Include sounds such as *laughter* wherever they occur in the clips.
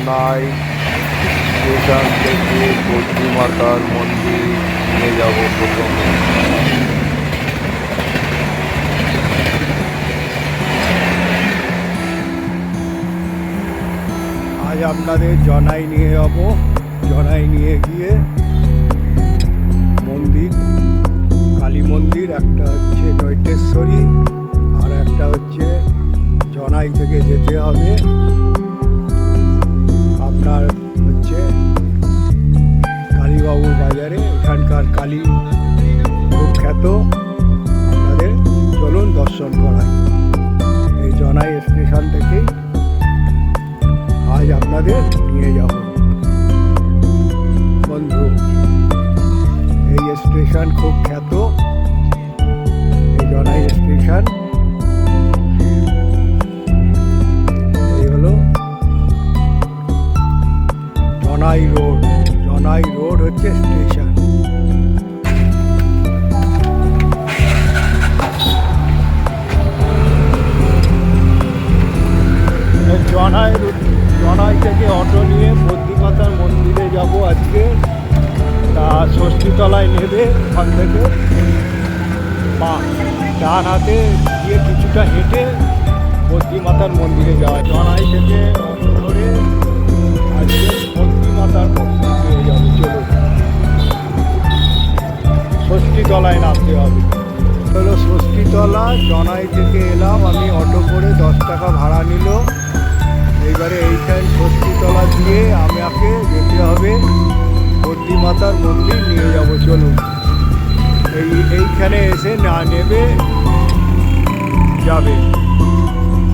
জনাই স্টেশন থেকে মাতার মন্দির নিয়ে যাব প্রথমে। আজ আপনাদের জনাই নিয়ে যাব। জনাই নিয়ে গিয়ে মন্দির, কালী মন্দির, একটা হচ্ছে নৈটেশ্বরী আর একটা হচ্ছে জনাই থেকে যেতে হবে। আপনার হচ্ছে কালীবাবুর বাজারে, এখানকার কালী খুব খ্যাত আপনাদের চলুন দর্শন করাই। এই জনাই স্টেশন থেকেই আজ আপনাদের নিয়ে যাব। বন্ধু, এই স্টেশন খুব জনাই থেকে এলাম, আমি অটো করে দশ টাকা ভাড়া নিল। এইবারে এইখান ষষ্ঠীতলা দিয়ে আমাকে যেতে হবে। বদ্রী মাতার মন্দির নিয়ে যাব চলুন এই, এইখানে এসে না নেবে, যাবে।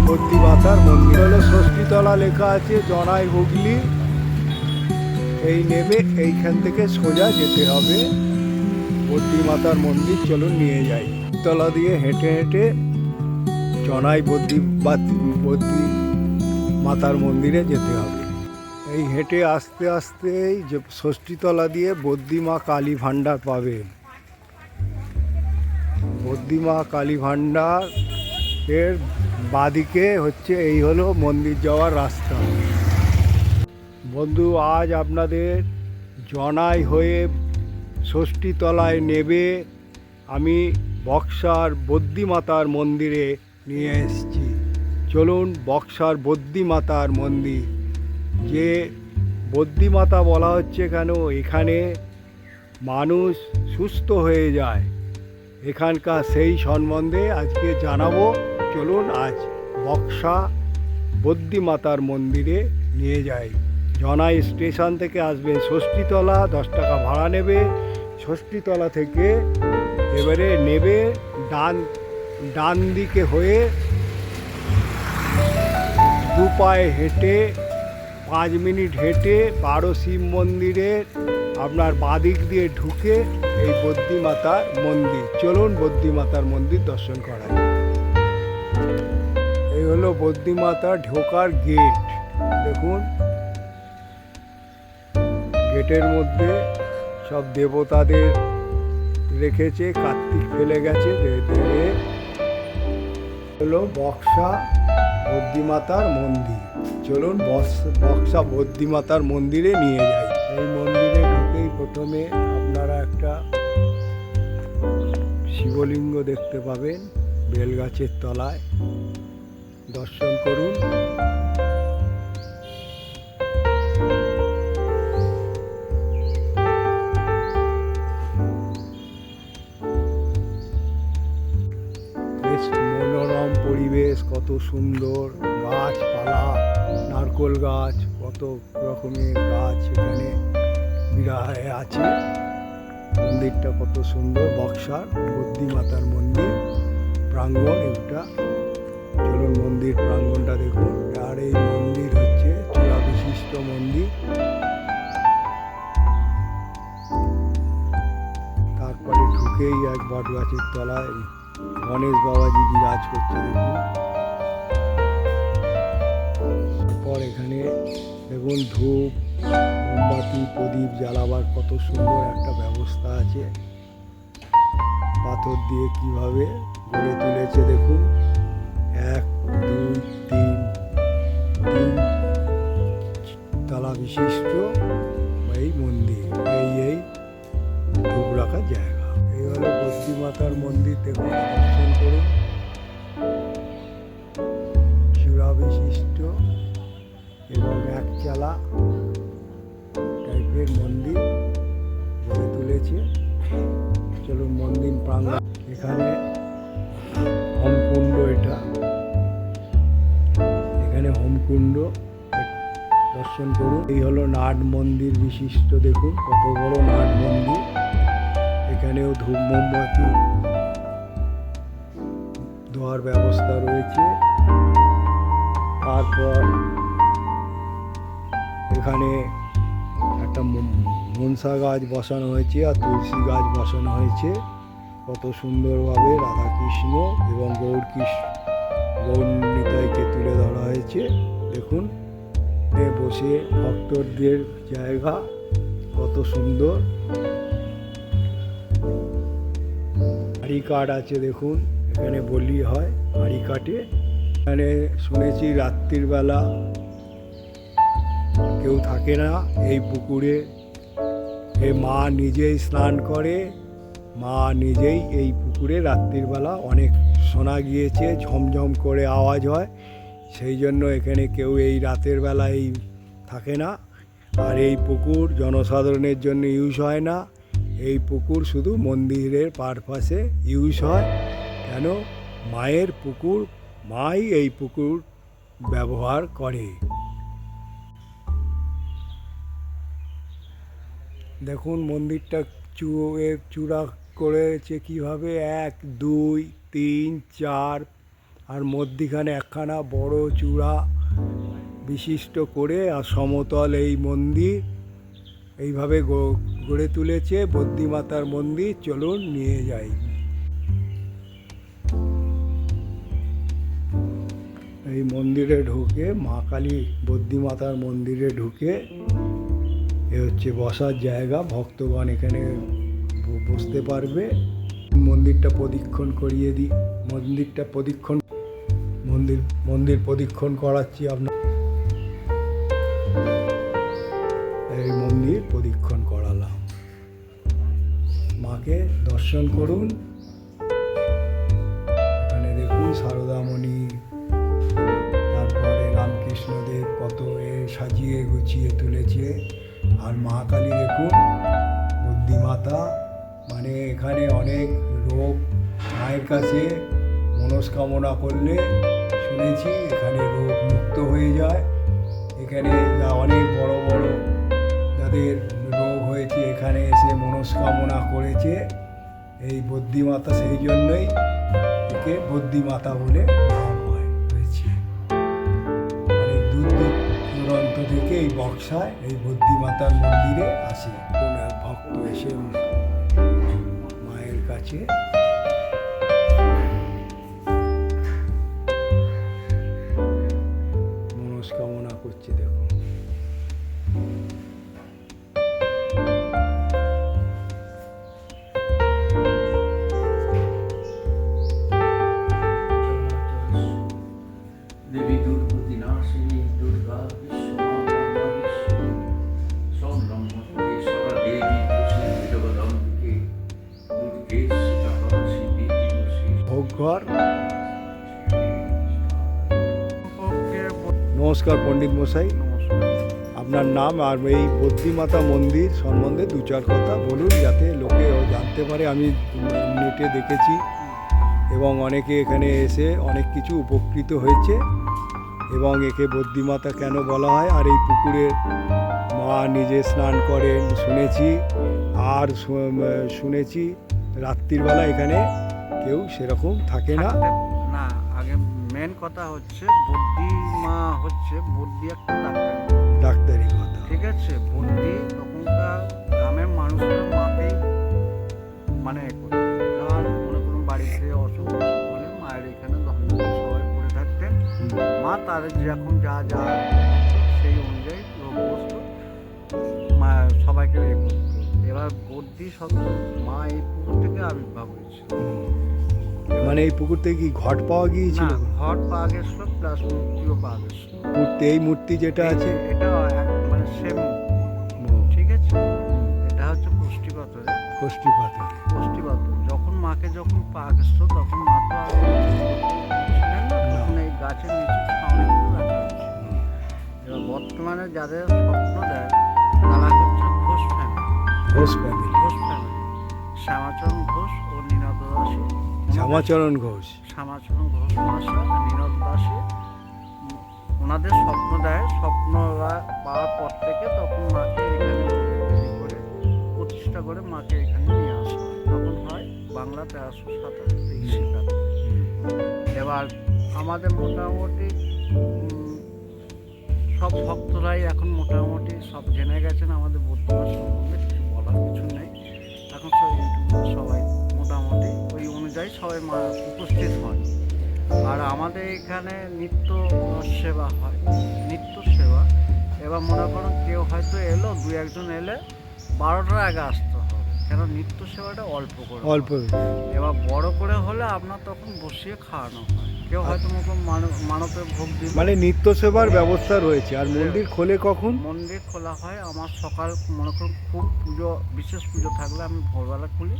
বদ্রী মাতার মন্দির হলো ষষ্ঠীতলা লেখা আছে, জনাই হুগলি। এই নেবে এইখান থেকে সোজা যেতে হবে। বদ্রী মাতার মন্দির চলুন নিয়ে যাই। তলা দিয়ে হেঁটে হেঁটে জনাই বদ্রী বা বদ্রী মাতার মন্দিরে যেতে হবে। এই হেঁটে আস্তে আস্তেই যে ষষ্ঠীতলা দিয়ে বদ্যিমা কালী ভাণ্ডার পাবে বদ্যিমা কালী ভাণ্ডার এর বাদিকে হচ্ছে এই হলো মন্দির যাওয়ার রাস্তা। বন্ধু, আজ আপনাদের জনাই হয়ে ষষ্ঠীতলায় নেবে, আমি বক্সার বদ্যিমাতার মন্দিরে নিয়ে এসেছি। চলুন বক্সার বদ্যিমাতার মন্দির। যে বদ্যিমাতা বলা হচ্ছে কেন, এখানে মানুষ সুস্থ হয়ে যায়। এখানকার সেই সম্বন্ধে আজকে জানাব। চলুন আজ বক্সা বদ্যিমাতার মন্দিরে নিয়ে যাই। জনাই স্টেশন থেকে আসবেন ষষ্ঠীতলা, দশ টাকা ভাড়া নেবে। ষষ্ঠীতলা থেকে এবারে নেবে ডান ডান দিকে হয়ে দু পায়ে হেঁটে, পাঁচ মিনিট হেঁটে বারো শিব মন্দিরের আপনার বাদিক দিয়ে ঢুকে এই বদ্যিমাতার মন্দির। চলুন বদ্যিমাতার মন্দির দর্শন করাই। এই হলো বদ্যিমাতা ঢোকার গেট দেখুন গেটের মধ্যে সব দেবতাদের রেখেছে, কার্তিক ফেলে গেছে দিয়ে হলো বক্সা বদ্যিমাতার মন্দির। চলুন বক্সা বদ্যিমাতার মন্দিরে নিয়ে যাই। এই মন্দিরে ঢুকেই প্রথমে আপনারা একটা শিবলিঙ্গ দেখতে পাবেন, বেলগাছের তলায়। দর্শন করুন। সুন্দর গাছপালা, নারকোল গাছ, কত রকমের গাছ এখানে বিরায় আছে। মন্দিরটা কত সুন্দর, বক্সার বুদ্ধিমাতার মন্দির, প্রাঙ্গণ এটা। চলুন মন্দির প্রাঙ্গণটা দেখুন। আর এই মন্দির হচ্ছে চূড়া বিশিষ্ট মন্দির। তারপরে ঢুকেই এক বট গাছের তলায় গণেশ বাবাজি বিরাজ করছে দেখুন। তারপর এখানে দেখুন ধূপ, মোমবাতি, প্রদীপ জ্বালাবার কত সুন্দর একটা ব্যবস্থা আছে। পাথর দিয়ে কীভাবে গড়ে তুলেছে দেখুন। এক, দুই, তিন তিন তালা বিশিষ্ট এই মন্দির, এই এই ধূপ রাখার জায়গা। এই হলো বদ্রী মাতার মন্দির দেখুন। দর্শন করুন। চূড়া এবং একচালা টাইপের মন্দির গড়ে তুলেছে। চলুন মন্দির প্রাঙ্গণ। এখানে হোমকুণ্ড এটা। এখানে হোমকুণ্ড দর্শন করুন। এই হলো নাট মন্দির বিশিষ্ট, দেখুন কত বড় নাট মন্দির। এখানেও ধূপ মোমবাতি দেওয়ার ব্যবস্থা রয়েছে। তারপর এখানে একটা মনসা গাছ বসানো হয়েছে আর তুলসী গাছ বসানো হয়েছে। কত সুন্দরভাবে রাধাকৃষ্ণ এবং গৌর কৃষ্ণ গৌর নিতাইকে তুলে ধরা হয়েছে। দেখুন বসে ভক্তদের জায়গা, কত সুন্দর। হাড়ি কাঠ আছে দেখুন, এখানে বলি হয় হাড়ি কাটে এখানে শুনেছি রাত্রির বেলা কেউ থাকে না, এই পুকুরে। এ মা নিজেই স্নান করে, মা নিজেই এই পুকুরে রাত্রির বেলা অনেক শোনা গিয়েছে, ঝমঝম করে আওয়াজ হয়। সেই জন্য এখানে কেউ এই রাতের বেলা এই থাকে না। আর এই পুকুর জনসাধারণের জন্য ইউজ হয় না। এই পুকুর শুধু মন্দিরের পারপাশে ইউজ হয়। কেন? মায়ের পুকুর, মাই এই পুকুর ব্যবহার করে। দেখুন মন্দিরটা চু এ চূড়া করেছে কীভাবে? এক, দুই, তিন, চার, আর মধ্যিখানে একখানা বড় চূড়া বিশিষ্ট করে আর সমতল এই মন্দির এইভাবে গড়ে তুলেছে বদ্যিমাতার মন্দির। চলুন নিয়ে যাই। এই মন্দিরে ঢুকে মা কালী বদ্যিমাতার মন্দিরে ঢুকে এ হচ্ছে বসার জায়গা, ভক্তগণ এখানে বসতে পারবে। মন্দিরটা প্রদক্ষিণ করিয়ে দিই মন্দিরটা প্রদক্ষিণ, মন্দির মন্দির প্রদক্ষিণ করাচ্ছি আপনার। এই মন্দির প্রদক্ষিণ করালাম। মাকে দর্শন করুন। এখানে দেখুন সারদামণি, তারপরে রামকৃষ্ণদেব কত এ সাজিয়ে গুছিয়ে তুলেছে। আর মা কালী দেখুন বুদ্ধিমাতা মানে এখানে অনেক রোগ মায়ের কাছে মনস্কামনা করলে শুনেছি এখানে রোগ মুক্ত হয়ে যায়। এখানে যা অনেক বড় বড় যাদের রোগ হয়েছে, এখানে এসে মনস্কামনা করেছে। এই বুদ্ধিমাতা সেই জন্যই একে বুদ্ধিমাতা বলে এই বক্সায় এই বুদ্ধিমাতার মন্দিরে আসে। কোন এক ভক্ত এসে মায়ের কাছে ভোগঘর নমস্কার পণ্ডিত মশাই। আপনার নাম আর এই বদ্রীমাতা মন্দির সম্বন্ধে দু চার কথা বলুন যাতে লোকে জানতে পারে। আমি নেটে দেখেছি এবং অনেকে এখানে এসে অনেক কিছু উপকৃত হয়েছে এবং একে বদ্রীমাতা কেন বলা হয়? আর এই পুকুরে মা নিজে স্নান করেন, শুনেছি, আর শুনেছি রাত্রিবেলা এখানে কেউ সেরকম থাকে না। না আগে মেন কথা হচ্ছে বুদ্ধি মা হচ্ছে বুদ্ধি একটা ডাক্তার। ডাক্তারি কথা ঠিক আছে বুদ্ধি তখনকার গ্রামের মানুষের মাপেই মানে এ কোনো কোনো বাড়িতে অসুখ হলে মায়ের এখানে তখন সবাই পড়ে থাকতেন। মা তাদের যেরকম যা যা সেই অনুযায়ী রোগ বসতো মা সবাইকে এবার বুদ্ধি শব্দ মা এই পুকুর থেকে আবির্ভাব হয়েছে। মানে এই পুকুর থেকে কি ঘট পাওয়া গিয়েছিল? ঘট পাওয়া গেছিল প্লাস মূর্তিও পাওয়া গেছিল মূর্তি এই মূর্তি যেটা আছে? এটা মানে সেম ঠিক আছে? এটা হচ্ছে পুষ্টি পাথরে পুষ্টি পাথর যখন মাকে যখন পাওয়া গেছিল তখন মা তো তখন এই গাছের নিচে এবার বর্তমানে যাদের স্বপ্ন দেয় তারা হচ্ছে Ghosh family Ghosh family Ghosh family Shyamacharan Ghosh ও নীনাদ দাসী। শ্যামাচরণ ঘোষ। শ্যামাচরণ ঘোষ মহাশয় নীরদ দাসী। ওনাদের স্বপ্ন দেয় স্বপ্ন পাওয়ার পর থেকে তখন মাকে এখানে করে, প্রতিষ্ঠা করে মাকে এখানে নিয়ে আসা তখন হয় বাংলা তেরোশো সাতাশ তেইশে এবার আমাদের মোটামুটি সব ভক্তরাই এখন মোটামুটি সব জেনে গেছেন, আমাদের বর্তমান সম্বন্ধে কিছু বলার কিছু নেই। এখন সব ইউটিউবে সবাই অনুযায়ী সবাই উপস্থিত হয়। আর আমাদের এখানে নিত্য সেবা হয়, নিত্য সেবা। এবার মনে করুন কেউ হয়তো এলো দু একজন এলে বারোটার আগে আসতে কেন নিত্য সেবাটা অল্প করে অল্প। এবার বড় করে হলে আপনার তখন বসিয়ে খাওয়ানো হয়। কেউ হয়তো মতো মানবে ভোগ দিল মানে নিত্য সেবার ব্যবস্থা রয়েছে। আর মন্দির খোলে কখন? মন্দির খোলা হয় আমার সকাল মনে করুন খুব পুজো বিশেষ পুজো থাকলে আমি ভোরবেলা খুলি।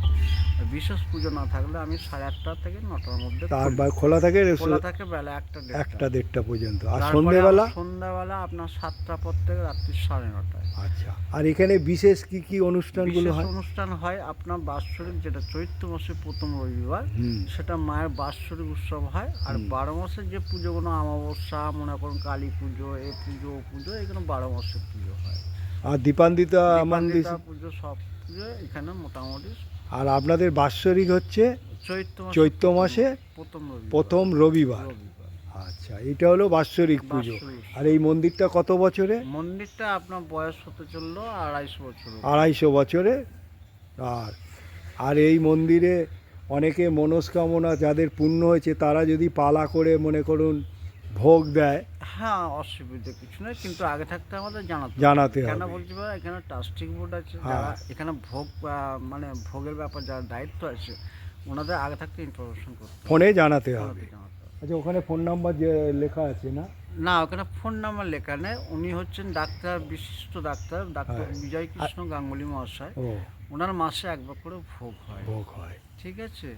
আর বিশেষ পুজো না থাকলে আমি সাড়ে আটটা থেকে নটার মধ্যে তার খোলা। থাকে খোলা থাকে বেলা একটা একটা দেড়টা পর্যন্ত। আর সন্ধেবেলা? সন্ধ্যাবেলা আপনার সাতটা পর থেকে রাত্রি সাড়ে নটায়। আচ্ছা। আর এখানে বিশেষ কি কি অনুষ্ঠানগুলো হয়? অনুষ্ঠান হয় আপনার বাৎসরিক যেটা চৈত্র মাসের প্রথম রবিবার সেটা মায়ের বাৎসরিক উৎসব হয়। আর বারো মাসের যে পুজোগুলো অমাবস্যা মনে করুন কালী পুজো এ পুজো ও পুজো এগুলো বারো মাসের পুজো হয়। আর মন্দির পুজো সব পুজো এখানে মোটামুটি। আর আপনাদের বাৎসরিক হচ্ছে চৈত্র মাসে চৈত্র মাসে প্রথম রবিবার। আচ্ছা এটা হলো বাৎসরিক পুজো। আর এই মন্দিরটা কত বছরে? মন্দিরটা আপনার বয়স হতে চলল আড়াইশো বছর। আড়াইশো বছরে। আর আর এই মন্দিরে অনেকে মনস্কামনা যাদের পূর্ণ হয়েছে তারা যদি পালা করে মনে করুন ভোগ দেয় হ্যাঁ অসুবিধা কিছু নয় কিন্তু আগে থাকতে আমাদের জানাতে হবে। জানাতে কেন বলছি এখানে ট্রাস্টিং বোর্ড আছে হ্যাঁ। যারা এখানে ভোগ মানে ভোগের ব্যাপার যারা দায়িত্ব আছে ওনাদের আগে থাকতে ইনফরমেশন করতে ফোনে জানাতে হবে। আচ্ছা ওখানে ফোন নাম্বার যে লেখা আছে না না ওখানে ফোন নাম্বার লেখা নেই। উনি হচ্ছেন ডাক্তার বিশিষ্ট ডাক্তার ডাক্তার হ্যাঁ। বিজয় কৃষ্ণ গাঙ্গুলি মহাশয়। ওনার মাসে একবার করে ভোগ হয়। ভোগ হয়। ঠিক আছে?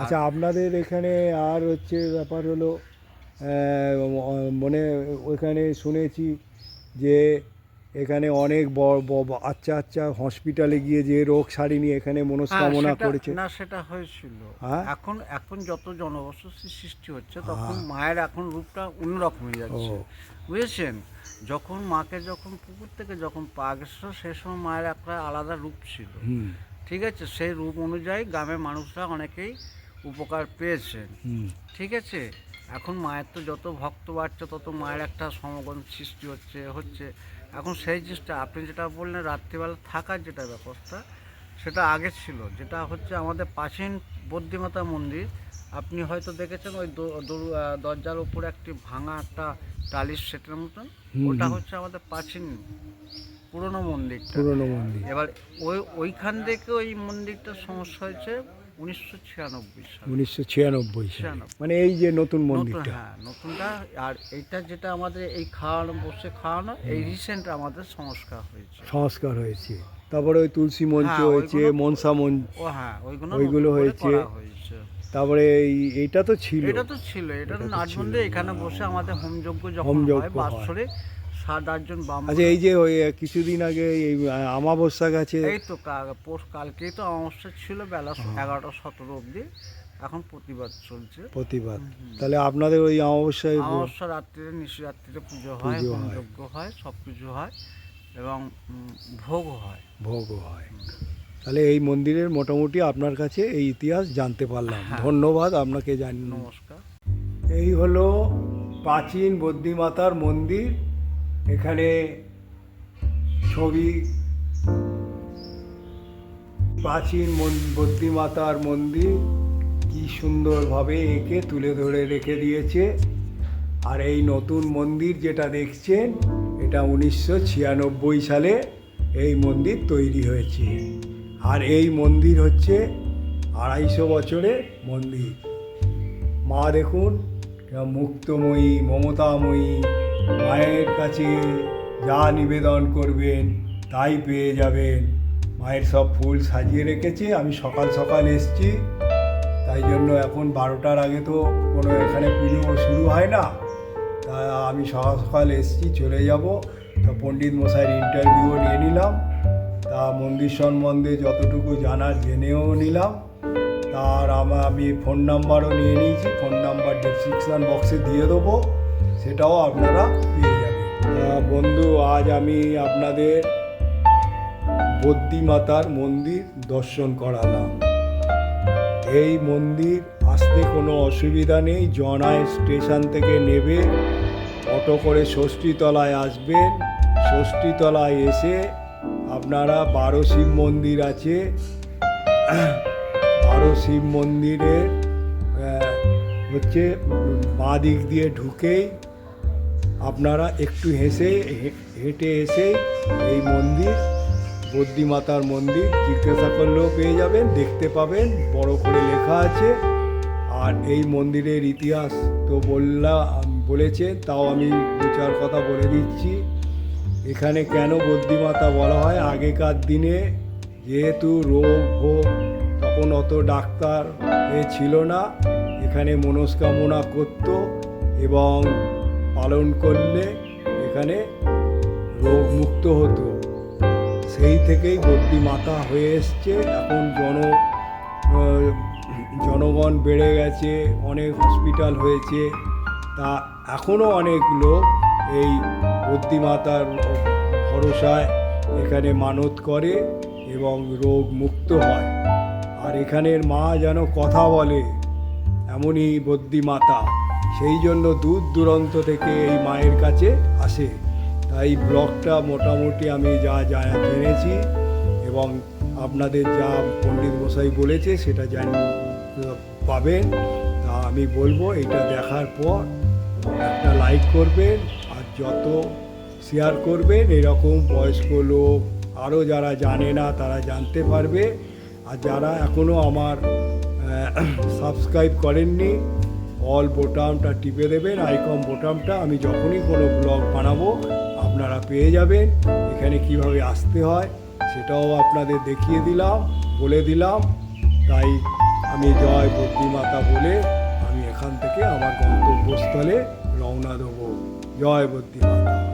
আচ্ছা আপনাদের এখানে আর হচ্ছে ব্যাপার হলো মানে ওইখানে শুনেছি যে এখানে অনেক আচ্ছা আচ্ছা হসপিটালে গিয়ে যে রোগ সারিনি এখানে হ্যাঁ, মনস্কামনা করেছে। না সেটা হয়েছিল। হ্যাঁ? এখন এখন যত জনবসতি সৃষ্টি হচ্ছে তখন হ্যাঁ। মায়ের এখন রূপটা অন্যরকম হয়ে যাচ্ছে। বুঝেছেন? যখন মাকে যখন পুকুর থেকে যখন পা গেছিল সে সময় মায়ের একটা আলাদা রূপ ছিল। ঠিক আছে? সেই রূপ অনুযায়ী গ্রামের মানুষরা অনেকেই উপকার পেয়েছেন। ঠিক আছে? এখন মায়ের তো যত ভক্ত বাড়ছে তত মায়ের একটা সমাগম সৃষ্টি হচ্ছে হচ্ছে। এখন সেই জিনিসটা আপনি যেটা বললেন রাত্রিবেলা থাকার যেটা ব্যবস্থা সেটা আগে ছিল। যেটা হচ্ছে আমাদের প্রাচীন বদ্যিমাতা মন্দির আপনি হয়তো দেখেছেন ওই দরজার উপরে একটি ভাঙা একটা টালিশ সেটের মতন? ওটা হচ্ছে আমাদের প্রাচীন পুরনো মন্দিরটা। পুরনো মন্দির। এবার ওই ওইখান থেকে ওই মন্দিরটার সমস্যা হয়েছে উনিশশো ছিয়ানব্বই উনিশশো ছিয়ানব্বই মানে এই যে নতুন মন্দিরটা। হ্যাঁ নতুনটা। আর এইটা যেটা আমাদের এই খাওয়ানো বসে খাওয়ানো এই রিসেন্ট আমাদের সংস্কার হয়েছে। সংস্কার হয়েছে। তারপরে ওই তুলসী মঞ্চ হ্যাঁ, হয়েছে মনসা মঞ্চ হ্যাঁ ওইগুলো ওইগুলো হয়েছে। তারপরে এই এইটা তো ছিল। এটা তো ছিল এটা এটা তো নাটবন্দি এখানে বসে আমাদের হোমযজ্ঞ যখন হয় হয়। বাৎসরিক সাত আটজন বাম আচ্ছা এই যে ওই কিছুদিন আগে এই আমাবস্যা গেছে। এই তো পোষ কালকেই তো অমাবস্যা ছিল বেলা। এগারোটা সতেরো অবধি। এখন প্রতিবাদ চলছে। প্রতিবাদ। তাহলে আপনাদের ওই অমাবস্যায় অমাবস্যা রাত্রিরে নিশিরাত্রিরে পুজো হয় পুজো হয়। হোমযজ্ঞ হয় সব কিছু হয় এবং ভোগও হয়। ভোগও হয়। তাহলে এই মন্দিরের মোটামুটি আপনার কাছে এই ইতিহাস জানতে পারলাম। হ্যাঁ। ধন্যবাদ আপনাকে জানি নমস্কার। এই হলো প্রাচীন বদ্যিমাতার মন্দির। এখানে ছবি, প্রাচীন মন- বদ্যিমাতার মন্দির কি সুন্দরভাবে একে তুলে ধরে রেখে দিয়েছে। আর এই নতুন মন্দির যেটা দেখছেন, এটা উনিশশো ছিয়ানব্বই সালে এই মন্দির তৈরি হয়েছে। আর এই মন্দির হচ্ছে আড়াইশো বছরের মন্দির। মা দেখুন মুক্তময়ী, মমতাময়ী মায়ের কাছে যা নিবেদন করবেন, তাই পেয়ে যাবেন। মায়ের সব ফুল সাজিয়ে রেখেছে, আমি সকাল সকাল এসছি। তাই জন্য এখন বারোটার আগে তো কোনো এখানে পুজো শুরু হয় না। তা আমি সকাল সকাল এসছি, চলে যাব। তা পণ্ডিত মশাইয়ের ইন্টারভিউও নিয়ে নিলাম। তা মন্দির সম্বন্ধে যতটুকু জানার জেনেও নিলাম। তার আমা- ফোন নাম্বারও নিয়ে নিয়েছি ফোন নাম্বার ডেসক্রিপশান বক্সে দিয়ে দেবো। সেটাও আপনারা পেয়ে যাবেন। বন্ধু, আজ আমি আপনাদের বদ্যি মাতার মন্দির দর্শন করালাম। এই মন্দির আসতে কোনো অসুবিধা নেই, জনায় স্টেশন থেকে নেবে, অটো করে ষষ্ঠীতলায় আসবেন। ষষ্ঠীতলায় এসে আপনারা বারো শিব মন্দির আছে। বারো শিব মন্দিরের হচ্ছে বাঁ দিক দিয়ে ঢুকেই আপনারা একটু হেসে হেঁটে এসে এই মন্দির বদ্যিমাতার মন্দির, জিজ্ঞাসা করলেও পেয়ে যাবেন, দেখতে পাবেন, বড় করে লেখা আছে। আর এই মন্দিরের ইতিহাস তো বললা, বলেছে, তাও আমি দু চার কথা বলে দিচ্ছি। এখানে কেন বদ্যিমাতা বলা হয়? আগেকার দিনে যেহেতু রোগ, ভোগ, তখন অত ডাক্তার এ ছিল না। এখানে মনস্কামনা করত এবং পালন করলে এখানে রোগ মুক্ত হতো। সেই থেকেই বদ্যি মাতা হয়ে এসছে। এখন জন জনগণ বেড়ে গেছে, অনেক হসপিটাল হয়েছে। তা এখনও অনেক লোক এই বদ্যি মাতার ভরসায় এখানে মানত করে এবং রোগ মুক্ত হয়। আর এখানের মা যেন কথা বলে, এমনই বদ্যি মাতা। সেই জন্য দূর দূরান্ত থেকে এই মায়ের কাছে আসে। তাই ব্লগটা মোটামুটি আমি যা যা জেনেছি এবং আপনাদের যা পণ্ডিত মশাই বলেছে সেটা জান পাবেন। তা আমি বলব এটা দেখার পর একটা লাইক করবেন আর যত শেয়ার করবেন, এরকম বয়স্ক লোক আরও যারা জানে না তারা জানতে পারবে। আর যারা এখনও আমার সাবস্ক্রাইব *clears throat* করেননি অল বোটামটা টিপে দেবেন আইকম বোটামটা আমি যখনই কোনো ব্লগ বানাবো, আপনারা পেয়ে যাবেন। এখানে কীভাবে আসতে হয় সেটাও আপনাদের দেখিয়ে দিলাম, বলে দিলাম। তাই আমি জয় বুদ্ধিমাতা বলে আমি এখান থেকে আমার গন্তব্যস্থলে রওনা দেবো। জয় বুদ্ধিমাতা